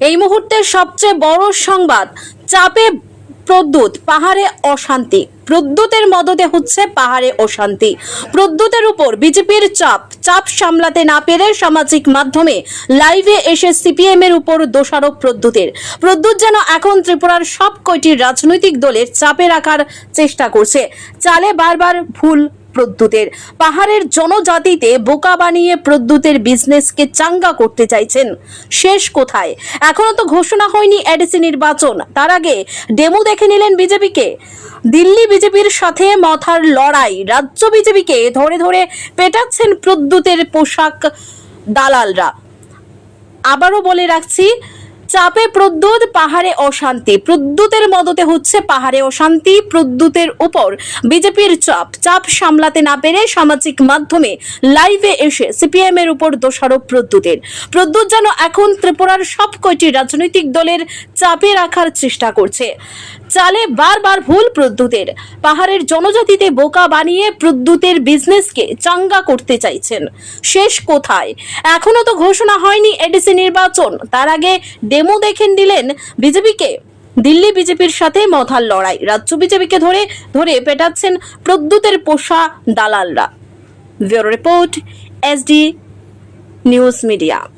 এই মুহূর্তের সবচেয়ে বড় সংবাদ, চাপে প্রদ্যুৎ, পাহাড়ে অশান্তি। প্রদ্যুতের মদতে হচ্ছে পাহাড়ে অশান্তি। প্রদ্যুতের উপর বিজেপির চাপ চাপ সামলাতে না পেরে সামাজিক মাধ্যমে লাইভে এসে সিপিএম এর উপর দোষারোপ প্রদ্যুতের। প্রদ্যুৎ যেন এখন ত্রিপুরার সব কয়টি রাজনৈতিক দলের চাপে রাখার চেষ্টা করছে। চালে বারবার ভুল প্রদ্যুতের। পাহাড়ের জনজাতিতে বোকা বানিয়ে প্রদ্যুতের বিজনেসকে চাঙ্গা করতে চাইছেন। শেষ কোথায়? এখনও তো ঘোষণা হয়নি এডিসি নির্বাচন। তার আগে ডেমো দেখে নিলেন বিজেপিকে। দিল্লি বিজেপির সাথে মথার লড়াই। রাজ্য বিজেপিকে ধরে ধরে পেটাচ্ছেন প্রদ্যুতের পোশাক দালালরা। আবারও বলে রাখছি চাপে প্রদ্যুৎ, পাহাড়ে অশান্তি। প্রদ্যুতের মদতে হচ্ছে পাহাড়ে অশান্তি, প্রদ্যুতের উপর বিজেপির চাপ। চাপ সামলাতে না পেরে সামাজিক মাধ্যমে লাইভে এসে সিপিএম এর উপর দোষারোপ প্রদ্যুতের। প্রদ্যুৎ যেন এখন ত্রিপুরার সব কয়টি রাজনৈতিক দলের চাপে রাখার চেষ্টা করছে। চালে বারবার ভুল প্রদ্যুতের। পাহাড়ের জনজাতিতে বোকা বানিয়ে প্রদ্যুতের বিজনেসকে চাঙ্গা করতে চাইছেন। শেষ কোথায়? এখনও তো ঘোষণা হয়নি এডিসি নির্বাচন। তার আগে ডেমো দেখেন দিলেন বিজেপিকে। দিল্লি বিজেপির সাথে মথার লড়াই। রাজ্য বিজেপিকে ধরে ধরে পেটাচ্ছেন প্রদ্যুতের পোষা দালালরা। Bureau report SD news media.